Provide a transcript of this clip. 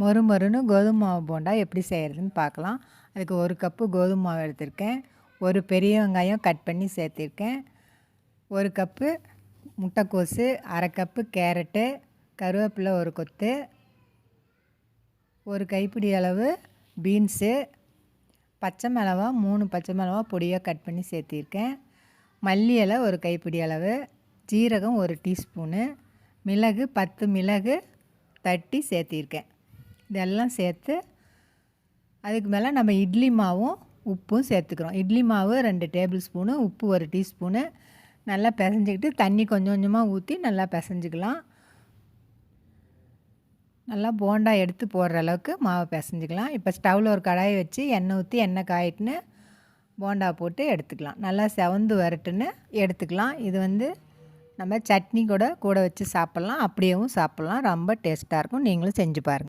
மொறு மொறுன்னு கோதுமை மாவு போண்டா எப்படி செய்கிறதுன்னு பார்க்கலாம். அதுக்கு ஒரு கப்பு கோதுமை மாவு எடுத்திருக்கேன். ஒரு பெரிய வெங்காயம் கட் பண்ணி சேர்த்திருக்கேன். ஒரு கப்பு முட்டைக்கோசு அரை கப்பு கேரட்டு கருவேப்பிலை ஒரு கொத்து ஒரு கைப்பிடி அளவு பீன்ஸு பச்சை மிளகா மூணு பச்சை மிளகா பொடியாக கட் பண்ணி சேர்த்திருக்கேன். மல்லி இலை ஒரு கைப்பிடி அளவு ஜீரகம் ஒரு டீஸ்பூனு மிளகு பத்து மிளகு தட்டி சேர்த்திருக்கேன். இதெல்லாம் சேர்த்து அதுக்கு மேலே நம்ம இட்லி மாவும் உப்பும் சேர்த்துக்கிறோம். இட்லி மாவு ரெண்டு டேபிள் ஸ்பூனு உப்பு ஒரு டீஸ்பூனு. நல்லா பிசைஞ்சிக்கிட்டு தண்ணி கொஞ்சம் கொஞ்சமாக ஊற்றி நல்லா பிசைஞ்சிக்கலாம். நல்லா போண்டா எடுத்து போடுற அளவுக்கு மாவை பிசைஞ்சிக்கலாம். இப்போ ஸ்டவ்வில் ஒரு கடாயை வச்சு எண்ணெய் ஊற்றி எண்ணெய் காயிட்டுன்னு போண்டா போட்டு எடுத்துக்கலாம். நல்லா செவந்து வரட்டுன்னு எடுத்துக்கலாம். இது வந்து நம்ம சட்னி கூட கூட வச்சு சாப்பிட்லாம். அப்படியேவும் சாப்பிட்லாம். ரொம்ப டேஸ்ட்டாக இருக்கும். நீங்களும் செஞ்சு பாருங்கள்